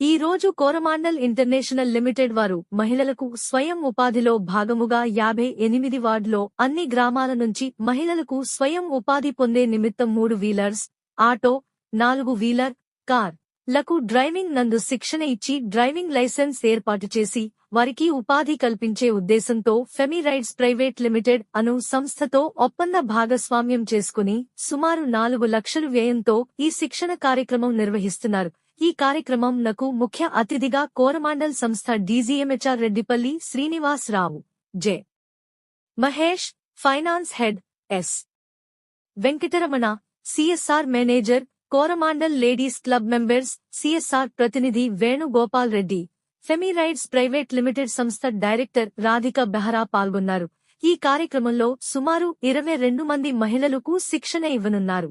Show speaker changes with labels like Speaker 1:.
Speaker 1: ఈ రోజు Coromandel international limited వారు మహిళలకు స్వయం ఉపాధిలో భాగముగా యాభై ఎనిమిది వార్డులో అన్ని గ్రామాల నుంచి మహిళలకు స్వయం ఉపాధి పొందే నిమిత్తం మూడు వీలర్స్ ఆటో నాలుగు వీలర్ కార్లకు డ్రైవింగ్ నందు శిక్షణ ఇచ్చి డ్రైవింగ్ లైసెన్స్ ఏర్పాటు చేసి వారికి ఉపాధి కల్పించే ఉద్దేశంతో ఫెమి రైడ్స్ ప్రైవేట్ లిమిటెడ్ అను సంస్థతో ఒప్పంద భాగస్వామ్యం చేసుకుని సుమారు నాలుగు లక్షలు వ్యయంతో ఈ శిక్షణ కార్యక్రమం నిర్వహిస్తున్నారు. ఈ కార్యక్రమంలకు ముఖ్య అతిథిగా కోరమాండల్ సంస్థ DGM HR Reddipalli Srinivas Rao J. Mahesh finance head S. Venkataramana CSR manager Coromandel ladies club members CSR ప్రతినిధి Venugopal Reddy. Femi Rides private limited సంస్థ డైరెక్టర్ రాధిక బెహరా పాల్గొన్నారు. ఈ కార్యక్రమంలో సుమారు ఇరవై రెండు మంది మహిళలకు శిక్షణ ఇవ్వనున్నారు.